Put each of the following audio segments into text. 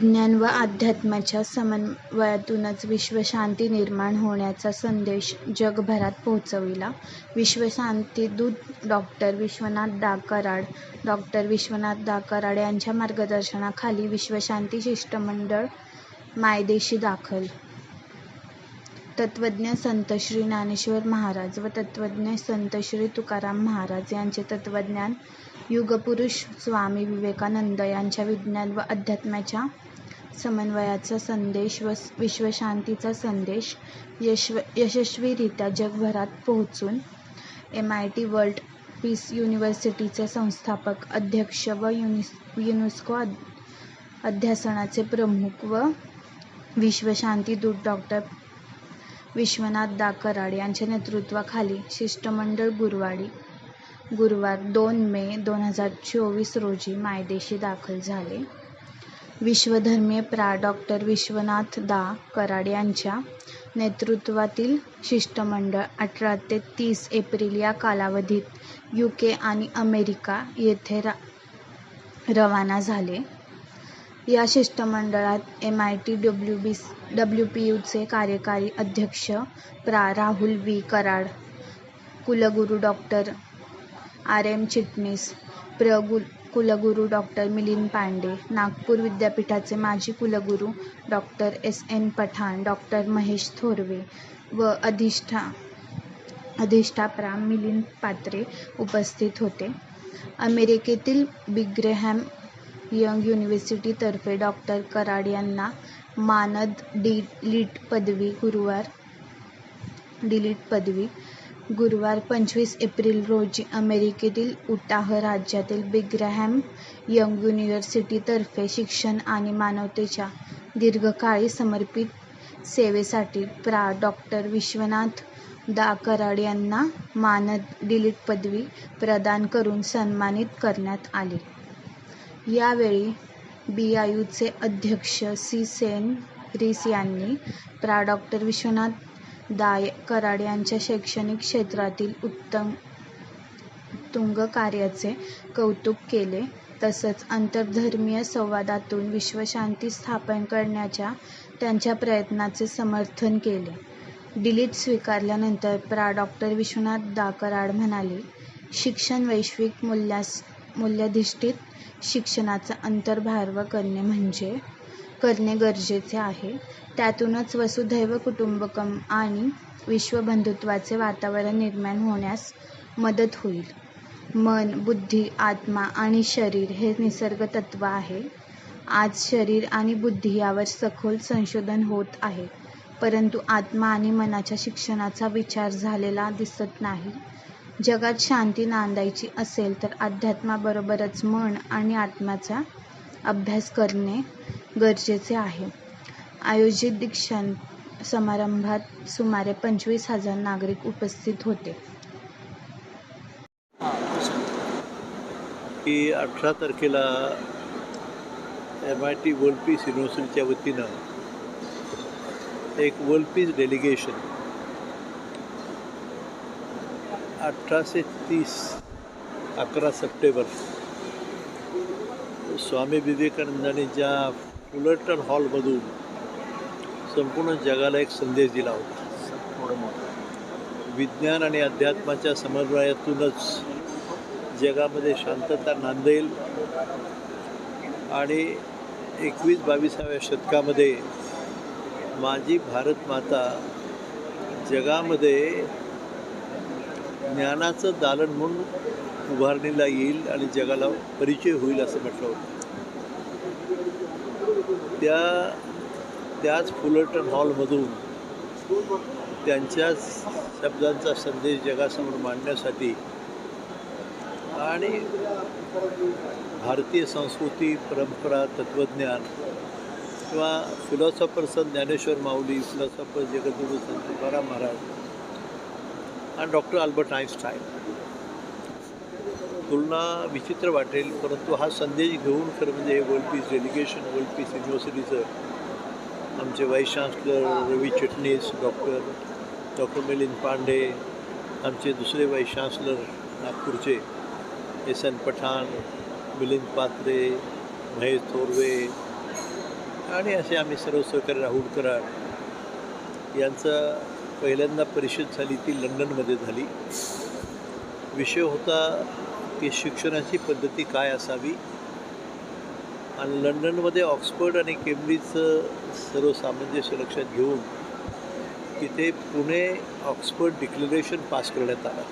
विज्ञान व अध्यात्माच्या समन्वयातूनच विश्वशांती निर्माण होण्याचा संदेश जगभरात पोहोचविला. विश्वशांतीदूत डॉक्टर विश्वनाथ दाकराड कराड विश्वनाथ दाकराड यांच्या मार्गदर्शनाखाली विश्वशांती शिष्टमंडळ मायदेशी दाखल. तत्त्वज्ञ संत श्री ज्ञानेश्वर महाराज व तत्त्वज्ञ संत श्री तुकाराम महाराज यांचे तत्त्वज्ञान, युगपुरुष स्वामी विवेकानंद यांच्या विज्ञान व अध्यात्माच्या समन्वयाचा संदेश व विश्वशांतीचा संदेश यशस्वीरित्या जगभरात पोहोचून M I T world peace युनिव्हर्सिटीचे संस्थापक अध्यक्ष व युनेस्को अध्यासनाचे प्रमुख व विश्वशांतीदूत डॉक्टर विश्वनाथ दा कराड यांच्या नेतृत्वाखाली शिष्टमंडळ गुरुवार दोन मे दोन हजार चोवीस रोजी मायदेशी दाखल झाले. विश्वधर्मीय प्रा. डॉक्टर विश्वनाथ दा कराड यांच्या नेतृत्वातील शिष्टमंडळ अठरा ते तीस एप्रिल या कालावधीत यूके आणि अमेरिका येथे रवाना झाले. या शिष्टमंडळात एम आय टी डब्ल्यू बीस डब्ल्यू पी यूचे कार्यकारी अध्यक्ष प्रा. राहुल व्ही. कराड, कुलगुरू डॉक्टर आर. एम. चिटणीस, प्र. कुलगुरू डॉक्टर मिलिंद पांडे, नागपूर विद्यापीठाचे माजी कुलगुरू doctor S. N. Pathan, doctor Mahesh Thorve व अधिष्ठा प्रा. मिलिंद पात्रे उपस्थित होते. अमेरिकेतील बिग्रेहॅम यंग युनिव्हर्सिटीतर्फे डॉक्टर कराड यांना मानद डी. लिट. पदवी गुरुवार डिलीट पदवी गुरुवार पंचवीस एप्रिल रोजी अमेरिकेतील उटाह राज्यातील बिग्रहॅम यंग युनिव्हर्सिटीतर्फे शिक्षण आणि मानवतेच्या दीर्घकाळी समर्पित सेवेसाठी प्रा. डॉ. विश्वनाथ दा कराड यांना मानद डिलीट पदवी प्रदान करून सन्मानित करण्यात आले. यावेळी बीआययूचे अध्यक्ष सी. सेन रिस यांनी प्रा. डॉ. विश्वनाथ दाय कराड यांच्या शैक्षणिक क्षेत्रातील उत्तुंग कार्याचे कौतुक केले तसंच आंतरधर्मीय संवादातून विश्वशांती स्थापन करण्याच्या त्यांच्या प्रयत्नाचे समर्थन केले. डिलीट स्वीकारल्यानंतर प्रा. डॉ. विश्वनाथ दा कराड म्हणाले, शिक्षण वैश्विक मूल्याधिष्ठित शिक्षणाचा अंतर्भाव करणे म्हणजे करणे गरजेचे आहे. त्यातूनच वसुधैव कुटुंबकम आणि विश्वबंधुत्वाचे वातावरण निर्माण होण्यास मदत होईल. मन, बुद्धी, आत्मा आणि शरीर हे निसर्गतत्त्व आहे. आज शरीर आणि बुद्धी यावर सखोल संशोधन होत आहे. परंतु आत्मा आणि मनाच्या शिक्षणाचा विचार झालेला दिसत नाही. जगात शांती नांदायची असेल तर अध्यात्माबरोबरच मन आणि आत्म्याचा अभ्यास करणे गरजेचे आहे. आयोजित दीक्षांत समारंभात सुमारे पंचवीस हजार नागरिक उपस्थित होते. की अठरा तारखेला M I T world peace युनिव्हर्सिटीच्या वतीनं एक वर्ल्ड पीस डेलिगेशन अठराशे तीस अकरा सप्टेंबर स्वामी विवेकानंदांनी ज्या फुलरटन हॉलमधून संपूर्ण जगाला एक संदेश दिला होता. विज्ञान आणि अध्यात्माच्या समन्वयातूनच जगामध्ये शांतता नांदेल आणि एकवीस बावीसाव्या शतकामध्ये माझी भारत माता जगामध्ये ज्ञानाचं दालन म्हणून उभारणीला येईल आणि जगाला परिचय होईल असं म्हटलं होतं. त्या त्याच फुलरटन हॉलमधून त्यांच्याच शब्दांचा संदेश जगासमोर मांडण्यासाठी आणि भारतीय संस्कृती परंपरा तत्त्वज्ञान किंवा फिलॉसॉफर संत ज्ञानेश्वर माऊली फिलॉसॉफर जगद्गुरू संत तुकाराम महाराज आणि डॉक्टर अल्बर्ट आईन्स्टाईन तुलना विचित्र वाटेल परंतु हा संदेश घेऊन खरं म्हणजे हे world peace delegation world peace युनिव्हर्सिटीचं आमचे vice chancellor Ravi Chitnis doctor doctor Milind Pande आमचे दुसरे व्हाईस चान्सलर नागपूरचे एस एन पठाण मिलिंद पात्रे महेश थोरवे आणि असे आम्ही सर्व सहकारी राहुल कराड यांचं पहिल्यांदा परिषद झाली ती लंडनमध्ये झाली. विषय होता की शिक्षणाची पद्धती काय असावी? आणि लंडनमध्ये ऑक्सफर्ड आणि केम्ब्रिजचं सर्व सामंजस्य लक्षात घेऊन तिथे पुणे ऑक्सफर्ड डिक्लेरेशन पास करण्यात आलं.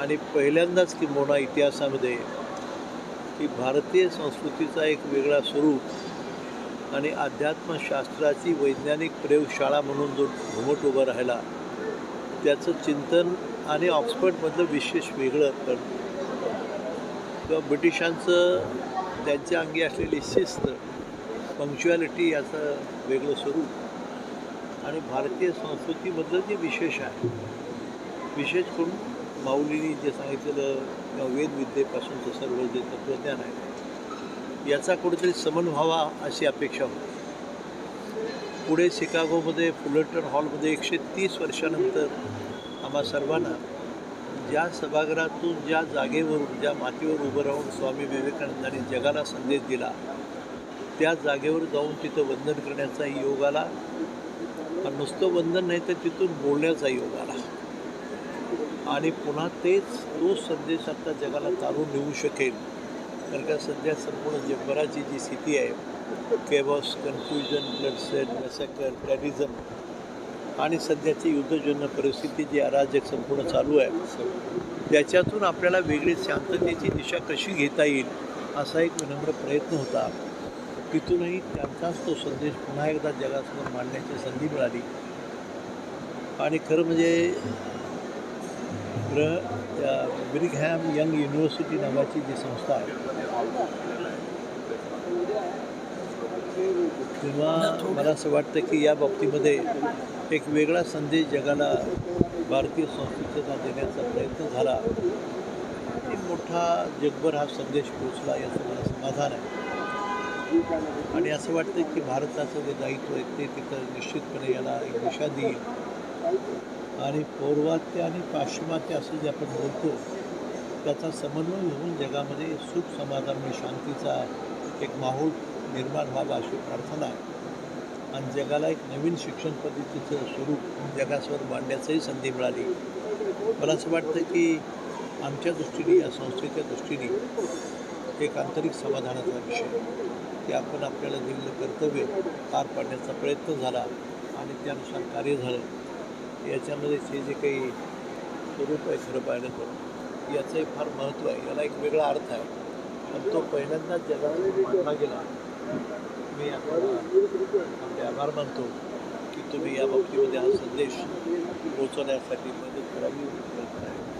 आणि पहिल्यांदाच किंबहुना इतिहासामध्ये की भारतीय संस्कृतीचा एक वेगळा स्वरूप आणि अध्यात्मशास्त्राची वैज्ञानिक प्रयोगशाळा म्हणून जो घुमट उभा राहिला त्याचं चिंतन आणि ऑक्सफर्डमधलं विशेष वेगळं पण किंवा ब्रिटिशांचं त्यांच्या अंगी असलेली शिस्त पंक्च्युॲलिटी याचं वेगळं स्वरूप. आणि भारतीय संस्कृतीमधलं जे विशेष आहे विशेष करून माऊलीनी जे सांगितलेलं किंवा वेदविद्येपासूनचं सर्व जे तत्त्वज्ञान आहे याचा कुठेतरी समन व्हावा अशी अपेक्षा होती. पुढे शिकागोमध्ये फुलटन हॉलमध्ये एकशे तीस वर्षानंतर आम्हा सर्वांना ज्या सभागृहातून ज्या जागेवरून ज्या मातीवर उभं राहून स्वामी विवेकानंदांनी जगाला संदेश दिला त्या जागेवर जाऊन तिथं वंदन करण्याचाही योग आला. आणि नुसतं वंदन नाही तर तिथून बोलण्याचा योग आला. आणि पुन्हा तेच तो संदेश आता जगाला चालून नेऊ शकेल. कारण का सध्या संपूर्ण जगभराची जी स्थिती आहे केबॉस कन्फ्युजन ब्लडसेट मेसॅकर टेररिझम आणि सध्याची युद्धजन्य परिस्थिती जी अराजक संपूर्ण चालू आहे त्याच्यातून आपल्याला वेगळी शांततेची दिशा कशी घेता येईल असा एक विनम्र प्रयत्न होता. तिथूनही त्यांचाच तो संदेश पुन्हा एकदा जगासमोर मांडण्याची संधी मिळाली. आणि खरं म्हणजे ब्र त्या ब्रिगहॅम यंग युनिव्हर्सिटी नावाची जी संस्था आहे तेव्हा मला असं वाटतं की या बाबतीमध्ये एक वेगळा संदेश जगाला भारतीय संस्कृतीचा देण्याचा प्रयत्न झाला. एक मोठा जगभर हा संदेश पोचला याचं मला समाधान आहे. आणि असं वाटतं की भारताचं जे दायित्व आहे ते तिथं निश्चितपणे याला एक दिशा देईल. आणि पौर्वात्य आणि पाश्चिमात्य असं जे आपण बोलतो त्याचा समन्वय होऊन जगामध्ये सुख समाधान आणि शांतीचा एक माहोल निर्माण व्हावा अशी प्रार्थना आहे. आणि जगाला एक नवीन शिक्षण पद्धतीचं स्वरूप जगासमोर मांडण्याचंही संधी मिळाली. मला असं वाटतं की आमच्या दृष्टीने या संस्थेच्या दृष्टीने एक आंतरिक समाधानाचा विषय की आपण आपल्याला दिलेलं कर्तव्य पार पाडण्याचा प्रयत्न झाला आणि त्यानुसार कार्य झालं. याच्यामध्ये हे जे काही स्वरूप आहे खरं पाहिलं तर याचंही फार महत्त्व आहे. याला एक वेगळा अर्थ आहे. आणि तो पहिल्यांदाच जगात मांडला गेला. मी आपल्याला आपले आभार मानतो की तुम्ही या बाबतीमध्ये हा संदेश पोहोचवण्यासाठी मदत करावी प्रयत्न आहे